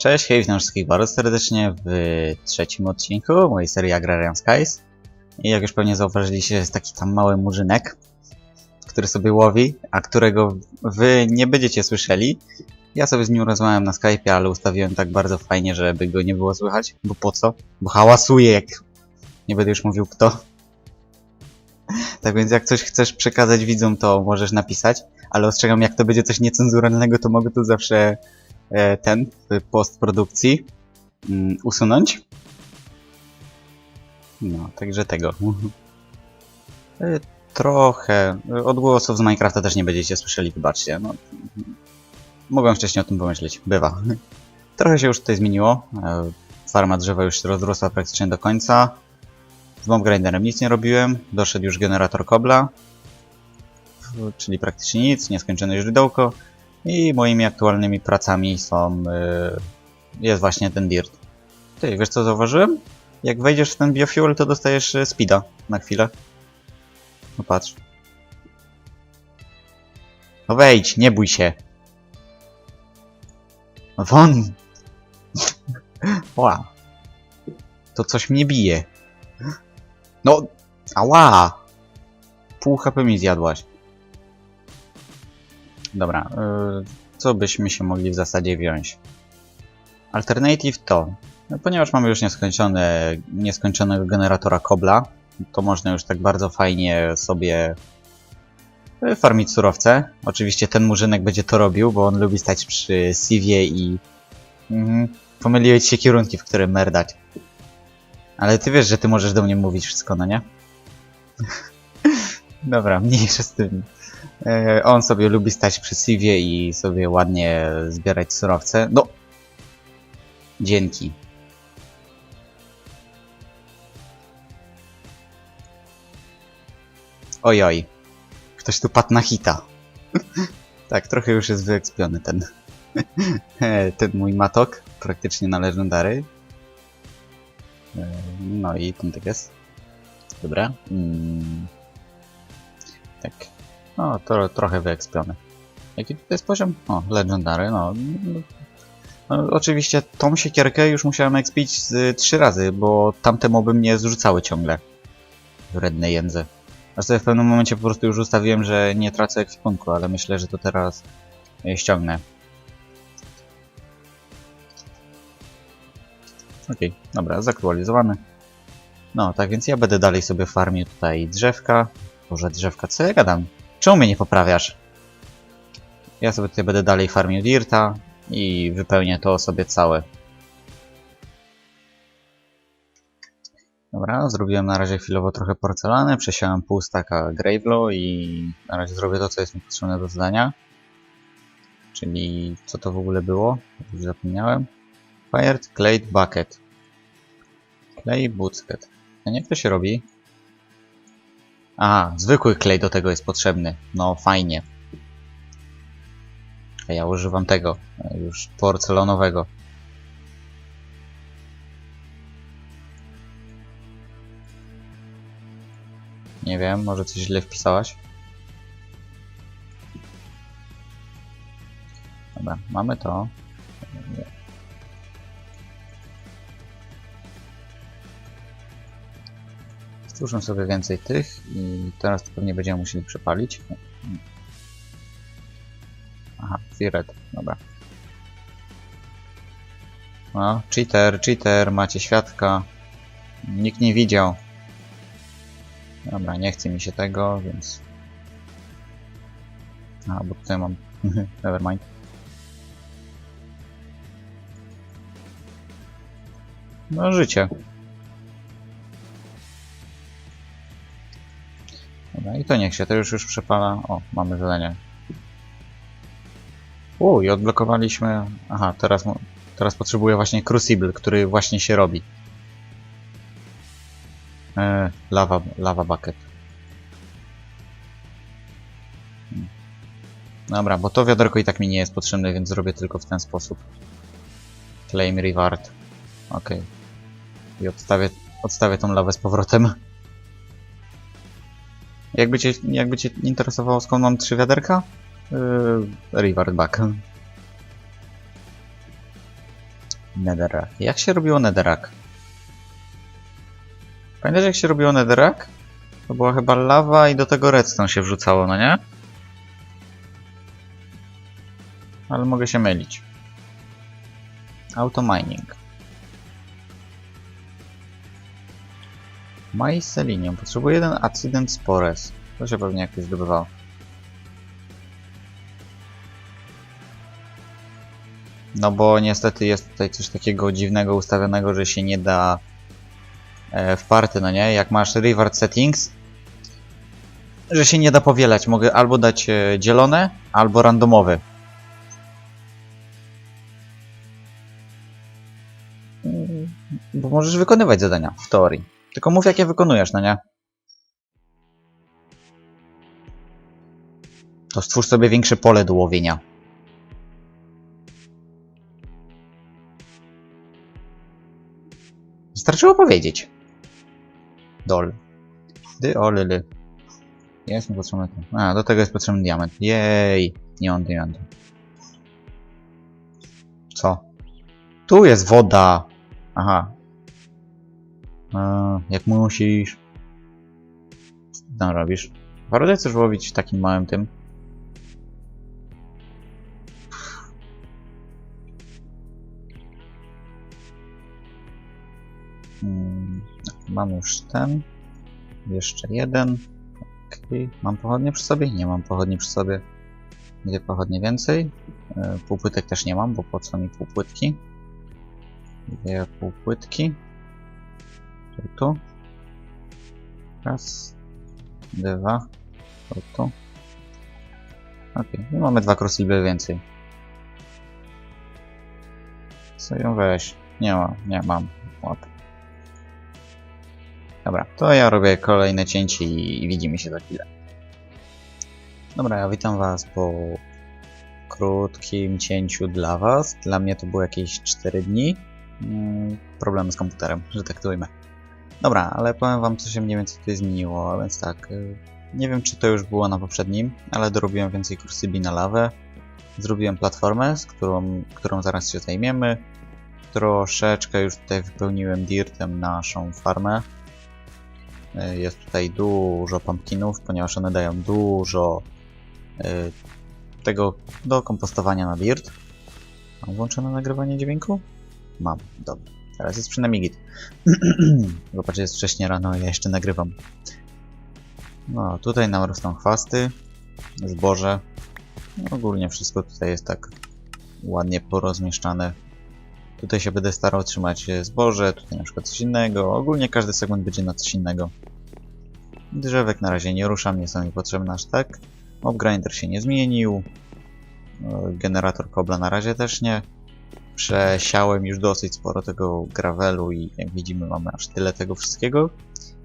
Cześć, hej, witam wszystkich bardzo serdecznie w trzecim odcinku mojej serii Agrarian Skies. I jak już pewnie zauważyliście, jest taki tam mały murzynek, który sobie łowi, a którego wy nie będziecie słyszeli. Ja sobie z nim rozmawiałem na Skype'ie, ale ustawiłem tak bardzo fajnie, żeby go nie było słychać. Bo po co? Bo hałasuje jak... Nie będę już mówił kto. Tak więc jak coś chcesz przekazać widzom, to możesz napisać, ale ostrzegam, jak to będzie coś niecenzuralnego, to mogę tu zawsze ten w postprodukcji mm, usunąć. No, także tego. E, Trochę e, odgłosów z Minecrafta też nie będziecie słyszeli, wybaczcie. No, mogłem wcześniej o tym pomyśleć, bywa. Trochę się już tutaj zmieniło. E, Farma drzewa już rozrosła praktycznie do końca. Z Bomb Grinderem nic nie robiłem. Doszedł już generator kobla. Czyli praktycznie nic, nieskończone źródełko. I moimi aktualnymi pracami są... y, jest właśnie ten dirt. Ty, wiesz co zauważyłem? Jak wejdziesz w ten biofuel, to dostajesz y, speeda na chwilę. No patrz. No wejdź, nie bój się. Won! Ła. To coś mnie bije. No, ała! Pół HP mi zjadłaś. Dobra, y, co byśmy się mogli w zasadzie wziąć? Alternative to, no, ponieważ mamy już nieskończone, nieskończonego generatora kobla, to można już tak bardzo fajnie sobie y, farmić surowce. Oczywiście ten murzynek będzie to robił, bo on lubi stać przy Sivie i mhm, pomyliły ci się kierunki, w które merdać. Ale ty wiesz, że ty możesz do mnie mówić wszystko, no nie? Dobra, mniejsze z tym. E, on sobie lubi stać przy Sivie i sobie ładnie zbierać surowce. No! Dzięki. Ojoj. Ktoś tu padł na hita. tak, trochę już jest wyekspiony ten. ten mój matok. Praktycznie na legendary. E, No i ten tak. Dobra. Mm. Tak. No, to trochę wyekspiony. Jaki to jest poziom? O, legendary, no. no. oczywiście tą siekierkę już musiałem expić z trzy razy, bo tamte moby mnie zrzucały ciągle. Wredne jędze. Aż sobie w pewnym momencie po prostu już ustawiłem, że nie tracę ekwipunku, ale myślę, że to teraz e, ściągnę. Okej, dobra, zaktualizowany. No, tak więc ja będę dalej sobie farmił tutaj drzewka. Boże, drzewka, co ja gadam? Czemu mnie nie poprawiasz? Ja sobie tutaj będę dalej farmił dirta i wypełnię to sobie całe. Dobra, zrobiłem na razie chwilowo trochę porcelany, przesiałem pół staka i na razie zrobię to, co jest mi potrzebne do zadania. Czyli co to w ogóle było? Już zapomniałem. Fired Clay Bucket. Clay Bucket. A jak to się robi? A, zwykły klej do tego jest potrzebny. No, fajnie. A ja używam tego, e, już porcelanowego. Nie wiem, może coś źle wpisałaś? Dobra, mamy to. Stwórzmy sobie więcej tych i teraz to pewnie będziemy musieli przepalić. Aha, Firet, dobra. No, cheater, cheater, macie świadka. Nikt nie widział. Dobra, nie chce mi się tego, więc... A, bo tutaj mam... Nevermind. No, życie. Dobra, i to niech się, to już już przepala. O, mamy zadanie. U, i odblokowaliśmy... Aha, teraz, teraz potrzebuję właśnie Crucible, który właśnie się robi. E, lava, lava bucket. Dobra, bo to wiaderko i tak mi nie jest potrzebne, więc zrobię tylko w ten sposób. Claim reward. Ok. I odstawię, odstawię tą lawę z powrotem. Jakby cię, jakby cię interesowało skąd mam trzy wiaderka? Yy, reward back. Netherrack. Jak się robiło netherrack? Pamiętasz jak się robiło netherrack? To była chyba lawa i do tego redstone się wrzucało, no nie? Ale mogę się mylić. Automining. Mycelinium. Potrzebuję jeden accident spores. To się pewnie jakoś zdobywało. No bo niestety jest tutaj coś takiego dziwnego ustawionego, że się nie da e, w party, no nie? Jak masz reward settings, że się nie da powielać. Mogę albo dać e, dzielone, albo randomowy. Mm, Bo możesz wykonywać zadania w teorii. Tylko mów jakie wykonujesz, no nie? To stwórz sobie większe pole do łowienia. Wystarczyło powiedzieć. Dol. Dy olily. Jest mi potrzebny. A, do tego jest potrzebny diament. Jej! Nie mam diamentu. Co? Tu jest woda! Aha. Jak musisz. Co ty tam robisz? Naprawdę chcesz łowić takim małym tym? Mm, Mam już ten. Jeszcze jeden. Okej. Mam pochodnie przy sobie? Nie mam pochodni przy sobie. Dwie pochodnie więcej. E, Półpłytek też nie mam, bo po co mi półpłytki? Dwie półpłytki. Tu. Raz. Dwa. Tu. Okej. I mamy dwa crossliby więcej. Co ją weź? Nie ma, nie mam. Łap. Dobra, to ja robię kolejne cięcie i widzimy się za chwilę. Dobra, ja witam was po krótkim cięciu dla was. Dla mnie to było jakieś 4 dni. Mm, Problemy z komputerem, że tak to. Dobra, ale powiem wam, co się mniej więcej tutaj zmieniło, a więc tak. y, Nie wiem, czy to już było na poprzednim, ale dorobiłem więcej kursybi na lawę. Zrobiłem platformę, z którą, którą zaraz się zajmiemy. Troszeczkę już tutaj wypełniłem dirtem naszą farmę. Y, Jest tutaj dużo pumpkinów, ponieważ one dają dużo y, tego do kompostowania na dirt. Mam włączone nagrywanie dźwięku? Mam, dobra. Teraz jest przynajmniej git. Patrz, jest wcześnie rano, ja jeszcze nagrywam. No, tutaj nam rosną chwasty, zboże. Ogólnie wszystko tutaj jest tak ładnie porozmieszczane. Tutaj się będę starał trzymać e, zboże, tutaj na przykład coś innego. Ogólnie każdy segment będzie na coś innego. Drzewek na razie nie ruszam, nie są mi potrzebne aż tak. Mob grinder się nie zmienił. E, Generator kobla na razie też nie. Przesiałem już dosyć sporo tego gravelu i jak widzimy mamy aż tyle tego wszystkiego.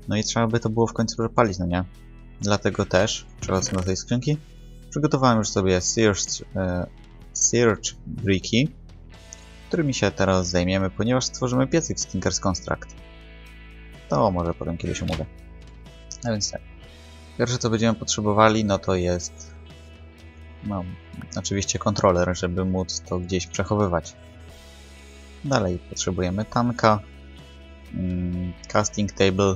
No i trzeba by to było w końcu zapalić, no nie? Dlatego też, przechodząc do tej skrzynki, przygotowałem już sobie Search, e, Bricky, którymi się teraz zajmiemy, ponieważ stworzymy piecyk z Tinker's Construct. To może potem kiedyś omówię. A więc tak. Pierwsze co będziemy potrzebowali, no to jest no, oczywiście kontroler, żeby móc to gdzieś przechowywać. Dalej potrzebujemy tanka, mm, casting table.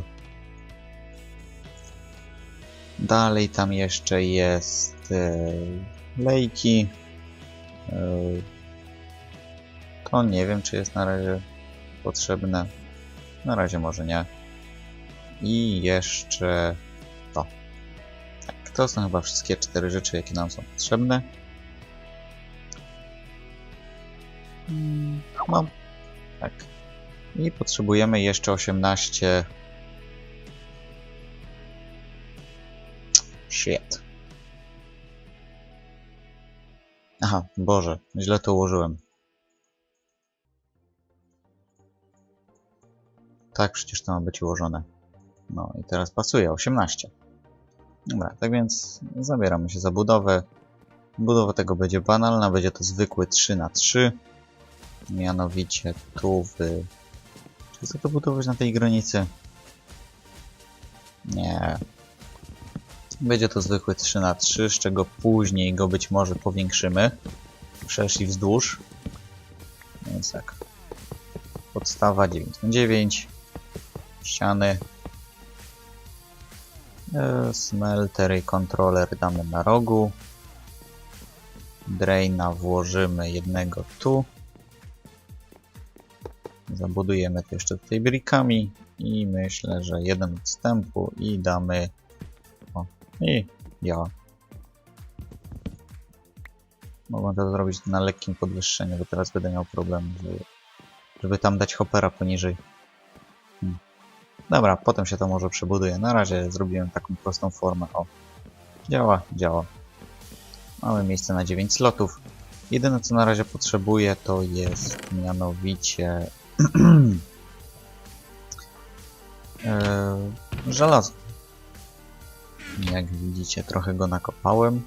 Dalej tam jeszcze jest e, lejki. E, to nie wiem, czy jest na razie potrzebne. Na razie może nie. I jeszcze to. Tak, to są chyba wszystkie cztery rzeczy, jakie nam są potrzebne. Mm, No, tak. I potrzebujemy jeszcze 18. Shit. Aha, Boże, źle to ułożyłem. Tak, przecież to ma być ułożone. No i teraz pasuje 18. Dobra, tak więc zabieramy się za budowę. Budowa tego będzie banalna, będzie to zwykły 3 na 3 Mianowicie tu w... Czy chcę to budować na tej granicy? Nie. Będzie to zwykły 3 na 3 z czego później go być może powiększymy. Wszerz i wzdłuż. Więc tak. Podstawa 9 na 9. Ściany. E, Smelter i kontroler damy na rogu. Draina włożymy jednego tu. Zabudujemy to jeszcze tutaj brickami i myślę, że jeden odstępu i damy o, i działa. Mogę to zrobić na lekkim podwyższeniu, bo teraz będę miał problem, żeby, żeby tam dać hopera poniżej. Hmm. Dobra, potem się to może przebuduje. Na razie zrobiłem taką prostą formę. O, działa, działa. Mamy miejsce na 9 slotów. Jedyne co na razie potrzebuję to jest mianowicie żelazo. Jak widzicie trochę go nakopałem.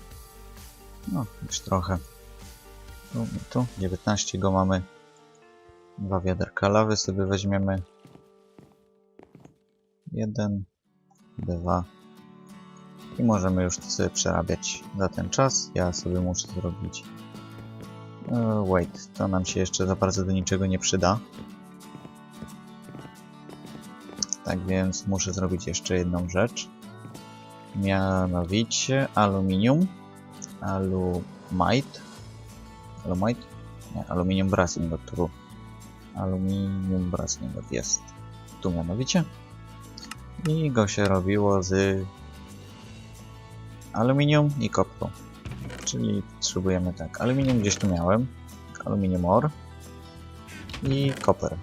No, już trochę. Tu, tu 19 go mamy. Dwa wiaderka lawy sobie weźmiemy. Jeden, dwa. I możemy już to sobie przerabiać za ten czas. Ja sobie muszę zrobić. E, wait, to nam się jeszcze za bardzo do niczego nie przyda. Tak więc muszę zrobić jeszcze jedną rzecz. Mianowicie aluminium. Alumite. Alumite? Nie, aluminium brass ingot tu. Aluminium brass ingot jest. Tu mianowicie. I go się robiło z aluminium i kopru. Czyli potrzebujemy tak, aluminium gdzieś tu miałem, aluminium ore i koper.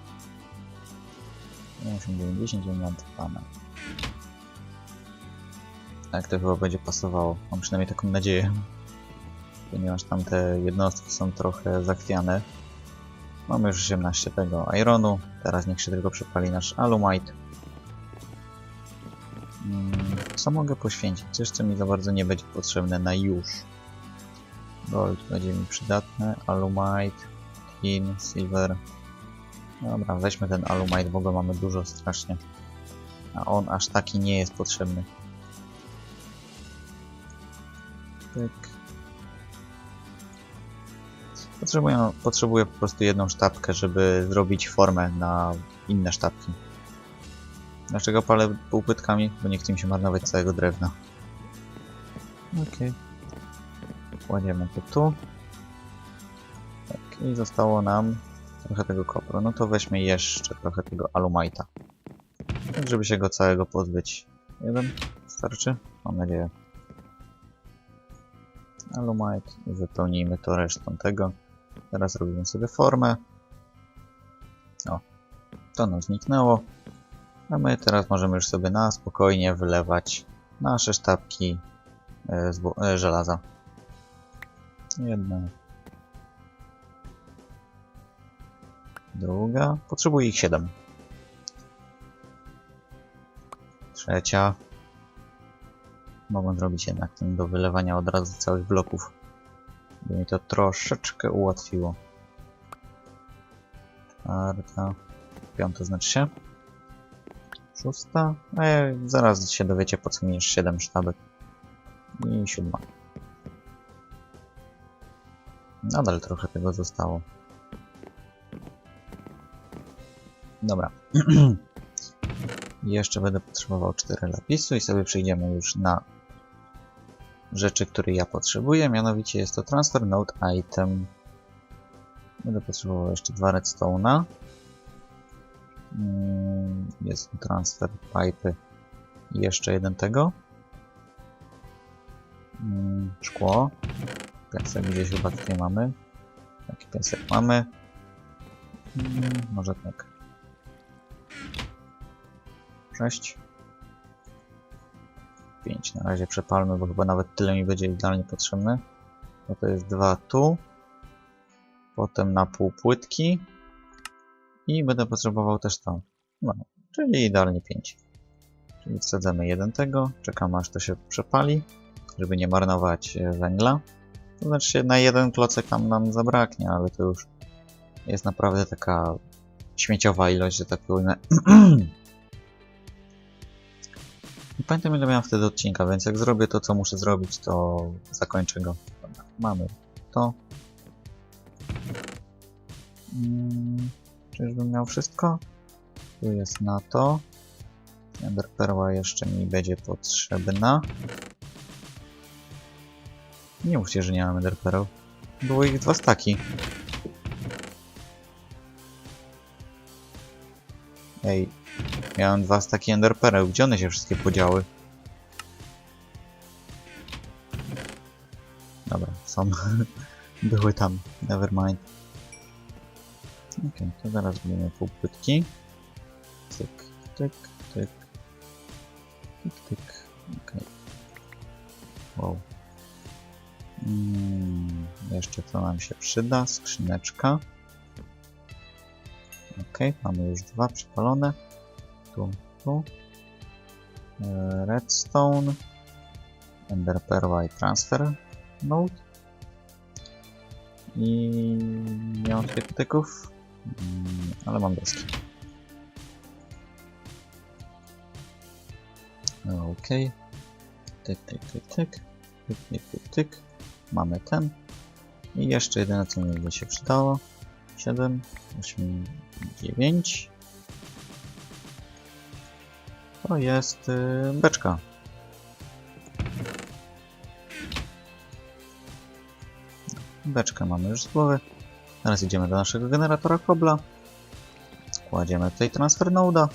890 diamentowany. Tak to chyba będzie pasowało, mam przynajmniej taką nadzieję. Ponieważ tamte jednostki są trochę zachwiane. Mamy już 18 tego ironu, teraz niech się tylko przepali nasz alumite. Mm, Co mogę poświęcić? Coś, co mi za bardzo nie będzie potrzebne na już. Gold będzie mi przydatne, alumite, tin, silver. Dobra, weźmy ten alumite, w ogóle mamy dużo strasznie. A on aż taki nie jest potrzebny. Pyk. Potrzebuję, potrzebuję po prostu jedną sztabkę, żeby zrobić formę na inne sztabki. Dlaczego palę półpytkami? Bo nie chcę mi się marnować całego drewna. Okej. Kładziemy to tu. Tak, i zostało nam trochę tego kopru. No to weźmy jeszcze trochę tego alumajta. Tak, żeby się go całego pozbyć. Jeden starczy? Mam nadzieję. Alumite i wypełnijmy to resztą tego. Teraz robimy sobie formę. O, to nam zniknęło. A my teraz możemy już sobie na spokojnie wylewać nasze sztabki e, z e, żelaza. Jedna. Druga. Potrzebuję ich 7. Trzecia. Mogę zrobić jednak ten do wylewania od razu całych bloków. By mi to troszeczkę ułatwiło. Czwarta. Piąta znaczy się. Szósta. Ja zaraz się dowiecie po co mi jest 7 sztabek. I siódma. Nadal trochę tego zostało. Dobra. Jeszcze będę potrzebował 4 lapisu i sobie przejdziemy już na rzeczy, które ja potrzebuję. Mianowicie jest to Transfer Node Item. Będę potrzebował jeszcze dwa redstone'a. Mm, Jest transfer pipe jeszcze jeden tego. Mm, Szkło. Piasek gdzieś chyba tutaj mamy. Taki piasek mamy. Mm, Może tak. 6. 5 na razie przepalmy, bo chyba nawet tyle mi będzie idealnie potrzebne. Bo to jest dwa tu. Potem na pół płytki. I będę potrzebował też to. No, czyli idealnie 5. Czyli wsadzamy jeden tego, czekamy aż to się przepali, żeby nie marnować e, węgla. To znaczy na jeden klocek tam nam zabraknie, ale to już jest naprawdę taka śmieciowa ilość, że tak powiem. Nie pamiętam ile miałem wtedy odcinka, więc jak zrobię to, co muszę zrobić, to zakończę go. Dobra, mamy to. Mm, Czyżbym miał wszystko? Tu jest na to. Ender Perła jeszcze mi będzie potrzebna. Nie mówcie, że nie mam Ender Pearl. Było ich dwa staki. Ej, miałem dwa staki Ender Pearl. Gdzie one się wszystkie podziały? Dobra, są. Były tam. Nevermind. Okej, to zaraz będziemy półpłytki. Tyk, tyk, tyk. Tyk, tyk. Okej. Wow. Mm, jeszcze co nam się przyda? Skrzyneczka. Okej, mamy już dwa przypalone. Tu, tu. E, Redstone. Ender Pearl i Transfer Node. I nie mam tutaj pytyków, mm, ale mam deski. Okej. Tyk, tyk, tyk, tyk. Tyk, tyk, tyk, tyk. Mamy ten. I jeszcze jedyne co mi by się przydało. 7, 8, 9. To jest y, beczka. Beczkę mamy już z głowy. Teraz idziemy do naszego generatora kobla. Kładziemy tutaj transfer noda.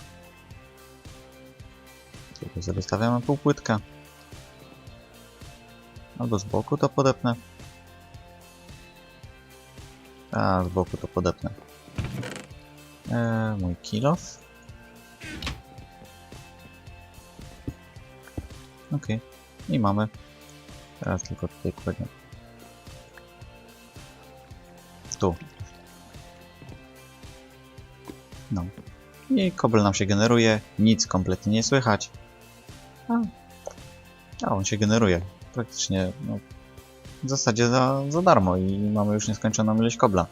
Tutaj sobie stawiamy półpłytkę. Albo z boku to podepnę. A, z boku to podepnę. Eee, mój kilof. I mamy. Teraz tylko tutaj kładziemy. Tu. No. I kobel nam się generuje. Nic kompletnie nie słychać. A, A on się generuje. Praktycznie no, w zasadzie za, za darmo i mamy już nieskończoną ilość kobla.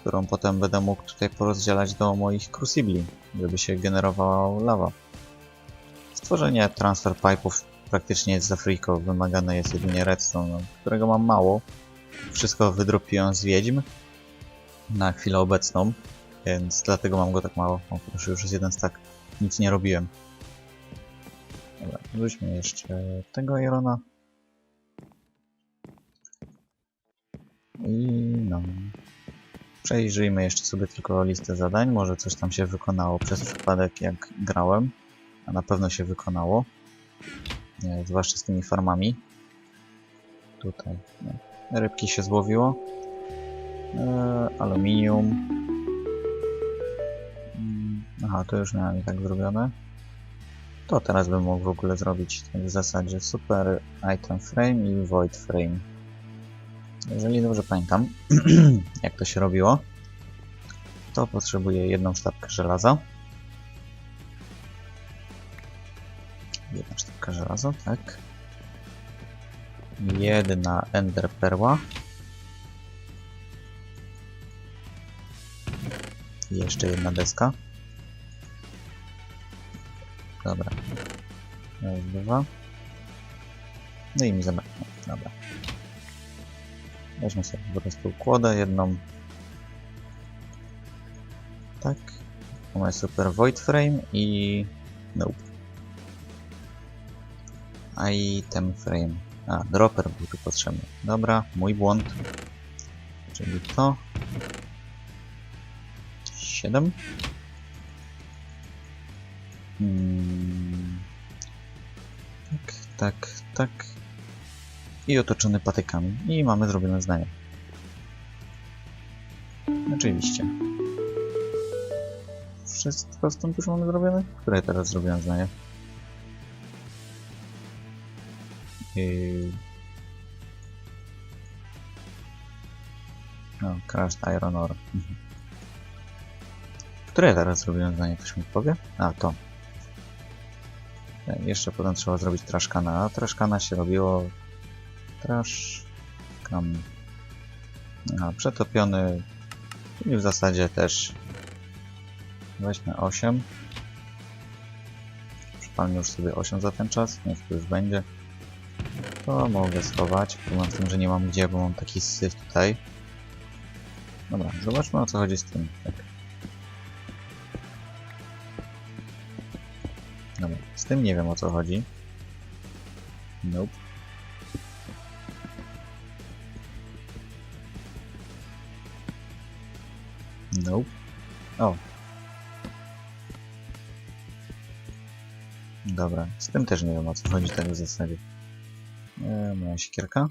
Którą potem będę mógł tutaj porozdzielać do moich crucibli, żeby się generowała lawa. Stworzenie transfer pipe'ów praktycznie jest za friko. Wymagane jest jedynie redstone, no, którego mam mało. Wszystko wydropiłem z wiedźm na chwilę obecną, więc dlatego mam go tak mało. O, proszę, już jest jeden stack. Nic nie robiłem. Dobra, wróćmy jeszcze tego Irona. I no. Przejrzyjmy jeszcze sobie tylko listę zadań. Może coś tam się wykonało przez przypadek jak grałem. A na pewno się wykonało. E, zwłaszcza z tymi farmami. Tutaj. Rybki się złowiło. E, aluminium. Mm, Aha, to już miałem i tak zrobione. To teraz bym mógł w ogóle zrobić w zasadzie super item frame i void frame. Jeżeli dobrze pamiętam, jak to się robiło, to potrzebuję jedną sztabkę żelaza. Tak. Jedna ender perła. Jeszcze jedna deska. Dobra. Raz, dwa. No i mi zabraknie. Dobra. Weźmy sobie po prostu kłodę jedną. Tak. Mamy super void frame i... Nope. Item frame. A, dropper był tu potrzebny. Dobra, mój błąd. Czyli to. 7. Hmm. Tak, tak, tak. I otoczony patykami. I mamy zrobione zdanie. Oczywiście. Wszystko stąd już mamy zrobione? Które teraz zrobiłem zdanie? No, Crushed Iron Ore. Mhm. Które teraz zrobiłem zdanie? Ktoś mi powie? A, to. E, Jeszcze potem trzeba zrobić traszkana. A traszkana się robiło... Traszkan... A, przetopiony... Czyli w zasadzie też... Weźmy 8. Przypalmy już sobie 8 za ten czas. Niech to już będzie. To mogę schować. W tym, że nie mam gdzie, bo mam taki syf tutaj. Dobra, zobaczmy o co chodzi z tym. Tak. Dobra, z tym nie wiem o co chodzi. Nope. Nope. O. Dobra, z tym też nie wiem o co chodzi tak w zasadzie. E, moja siekierka.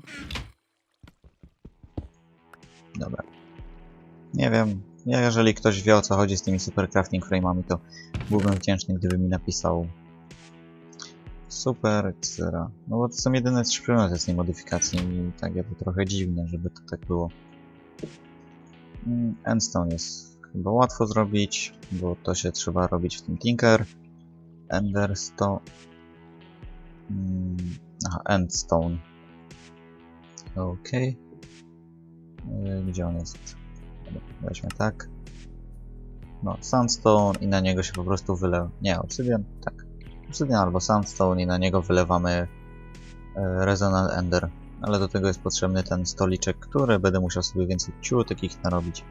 Dobra. Nie wiem. Ja, jeżeli ktoś wie o co chodzi z tymi super crafting frame'ami, to byłbym wdzięczny, gdyby mi napisał Super, etc. No bo to są jedyne trzy przedmioty z tej modyfikacji i tak to trochę dziwne, żeby to tak było. Mm, Endstone jest chyba łatwo zrobić, bo to się trzeba robić w tym Tinker. Enderstone... Mm, aha, Endstone. Yy, Gdzie on jest? Weźmy tak. No, Sandstone i na niego się po prostu wylewa. Nie, Obsidian? Tak. Obsidian albo Sandstone i na niego wylewamy e, Resonant Ender. Ale do tego jest potrzebny ten stoliczek, który będę musiał sobie więcej ciutek ich narobić.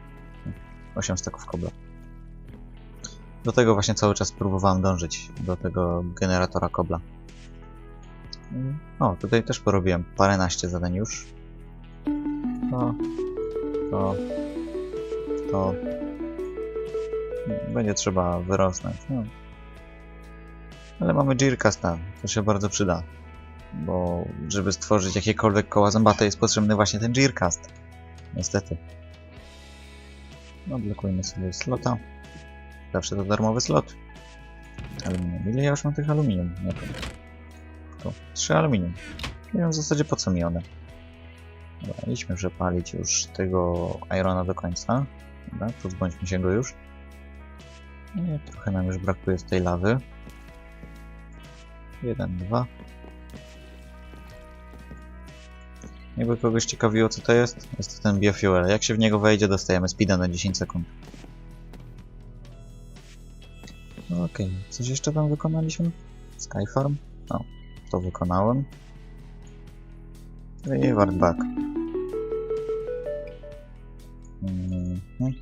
8 staków kobla. Do tego właśnie cały czas próbowałem dążyć, do tego generatora kobla. O, tutaj też porobiłem paręnaście zadań już. To, to, to będzie trzeba wyrosnąć. No. Ale mamy Gearcasta, to się bardzo przyda. Bo żeby stworzyć jakiekolwiek koła zębate jest potrzebny właśnie ten Gearcast. Niestety. No, sobie slota. Zawsze to darmowy slot. Aluminium. Ile ja już mam tych aluminium? Nie wiem. To trzy aluminium. Nie wiem w zasadzie po co mi one. Dobra, idźmy przepalić już tego irona do końca. Dobra, pozbądźmy się go już. Nie, trochę nam już brakuje z tej lawy. Jeden, dwa. Jakby kogoś ciekawiło co to jest, jest to ten biofuel. Jak się w niego wejdzie, dostajemy speeda na 10 sekund. Okej, coś jeszcze tam wykonaliśmy? Skyfarm? No, to wykonałem. I Wartback. Mhm.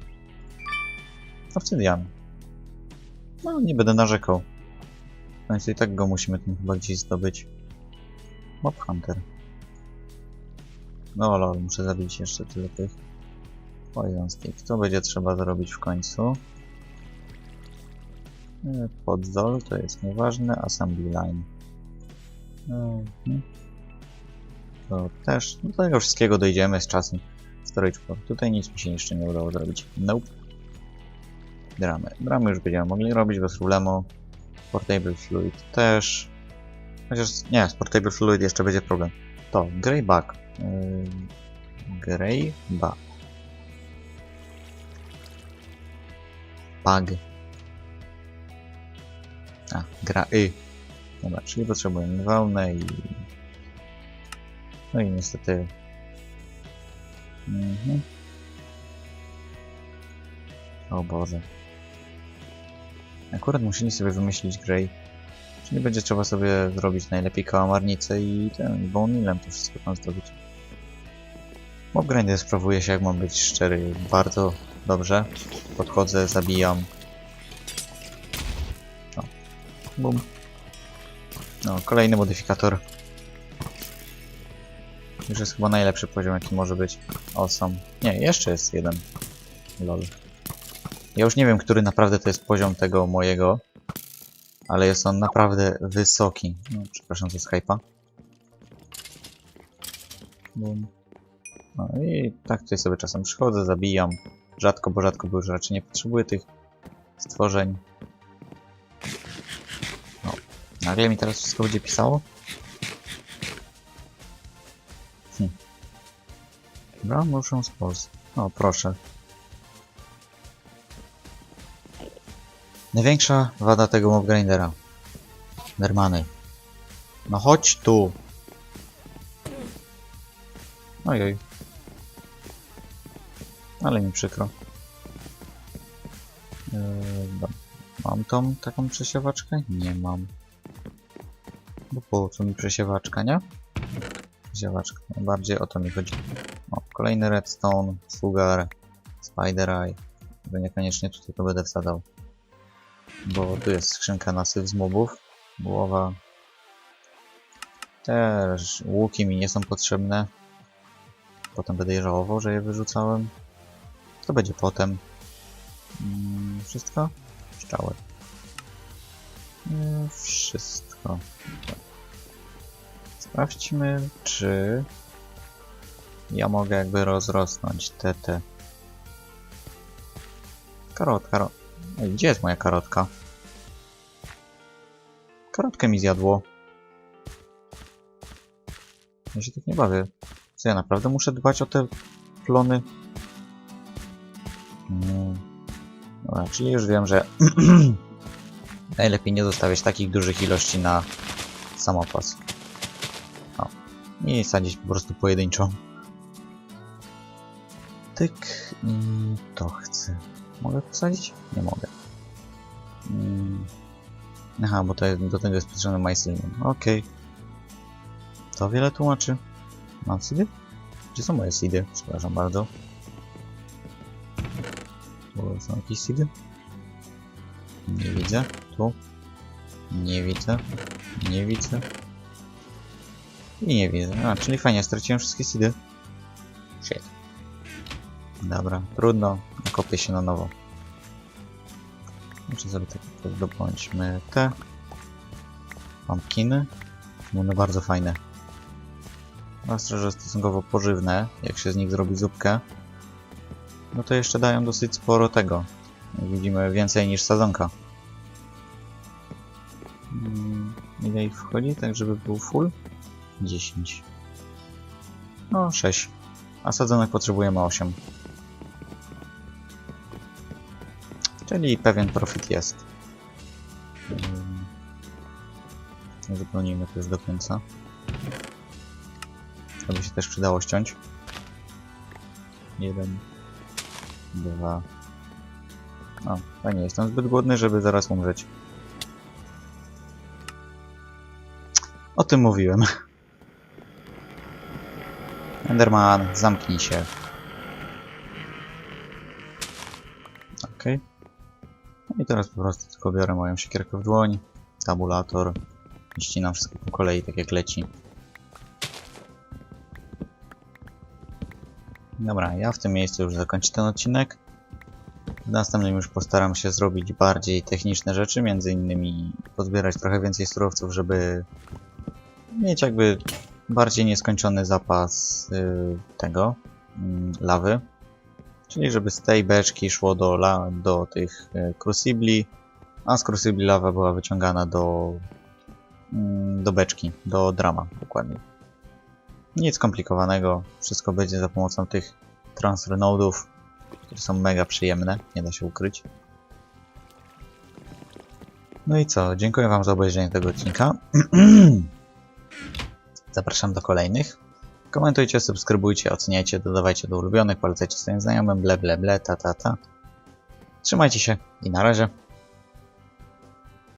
Obsydian. No, nie będę narzekał. W końcu i tak go musimy tym chyba gdzieś zdobyć. Mob Hunter. No lol, muszę zabić jeszcze tyle tych. Poison Stick. To będzie trzeba zrobić w końcu. E, Podzol to jest nieważne. Assembly Line. Mhm. To też. Do tego wszystkiego dojdziemy z czasem. Storage port. Tutaj nic mi się jeszcze nie udało zrobić. Nope. Dramy. Dramy już będziemy mogli robić bez problemu. Portable Fluid też. Chociaż nie, z Portable Fluid jeszcze będzie problem. To, Greyback. Yy, Greyback. Bug. A, gra y. Dobra, czyli potrzebujemy wełnę i... No i niestety... Mhm. O Boże. Akurat musieli sobie wymyślić Grey. Czyli będzie trzeba sobie zrobić najlepiej kałamarnicę i ten Bonilem to wszystko tam zdobyć. Mob Grinder sprawuje się, jak mam być szczery, bardzo dobrze. Podchodzę, zabijam. O. Bum. No, kolejny modyfikator. Już jest chyba najlepszy poziom, jaki może być. Awesome. Nie, jeszcze jest jeden. Lol. Ja już nie wiem, który naprawdę to jest poziom tego mojego. Ale jest on naprawdę wysoki. No, przepraszam za Skype'a. No i tak tutaj sobie czasem przychodzę, zabijam. Rzadko, bo rzadko, bo już raczej nie potrzebuję tych stworzeń. Nagle mi teraz wszystko będzie pisało? Hm. Dobra, muszę spos. O, proszę. Największa wada tego mob grindera. Nermany. No chodź tu. Ojej. Ale mi przykro. Dobra. mam tą taką przesiewaczkę? Nie mam. Bo po mi przesiewaczka, nie? Przesiewaczka. Bardziej o to mi chodzi. O, kolejny redstone, sugar. Spider Eye. Niekoniecznie tutaj to będę wsadzał. Bo tu jest skrzynka na syf z mobów. Głowa. Też łuki mi nie są potrzebne. Potem będę je żałował, że je wyrzucałem. To będzie potem. Mm, Wszystko? Strzały. Wszystko. Sprawdźmy, czy ja mogę jakby rozrosnąć te te. Karotka, ro... Ej, gdzie jest moja karotka? Karotkę mi zjadło. Ja się tak nie bawię. Co ja naprawdę muszę dbać o te plony? Nie. Dobra, czyli już wiem, że najlepiej nie zostawiać takich dużych ilości na samopas. O. I sadzić po prostu pojedynczo. Tyk i to chcę. Mogę posadzić? Nie mogę. Mm. Aha, bo to do tego jest potrzebny mycelium. Okej. To wiele tłumaczy. Mam seedy? Gdzie są moje seedy? Przepraszam bardzo. Tu są jakieś seedy? Nie widzę. Tu? Nie widzę. Nie widzę. I nie widzę. A, czyli fajnie, straciłem wszystkie seedy. Shit. Dobra, trudno. Nakopię się na nowo. Muszę sobie tak zdobądźmy te. Pumpkiny. One bardzo fajne. Zwłaszcza, że stosunkowo pożywne, jak się z nich zrobi zupkę. No to jeszcze dają dosyć sporo tego. Widzimy więcej niż sadzonka. Mm, Ile ich wchodzi, tak żeby był full? 10. No, 6. A sadzonek potrzebujemy 8. Czyli pewien profit jest. Ym, Uzupełnijmy to już do końca. To by się też przydało ściąć. Jeden, dwa. O, fajnie, jestem zbyt głodny, żeby zaraz umrzeć. O tym mówiłem. Enderman, zamknij się. Okej. No i teraz po prostu tylko biorę moją siekierkę w dłoń, tabulator i ścinam wszystko po kolei, tak jak leci. Dobra, ja w tym miejscu już zakończę ten odcinek. Następnym już postaram się zrobić bardziej techniczne rzeczy, między innymi pozbierać trochę więcej surowców, żeby mieć jakby bardziej nieskończony zapas y, tego, mm, lawy. Czyli żeby z tej beczki szło do, la, do tych y, crucibli, a z crucibli lawa była wyciągana do, mm, do beczki, do drama dokładnie. Nic skomplikowanego, wszystko będzie za pomocą tych transfer nodów, które są mega przyjemne, nie da się ukryć. No i co, dziękuję Wam za obejrzenie tego odcinka. Zapraszam do kolejnych. Komentujcie, subskrybujcie, oceniajcie, dodawajcie do ulubionych, polecajcie swoim znajomym, ble ble ble, ta ta ta. Trzymajcie się i na razie.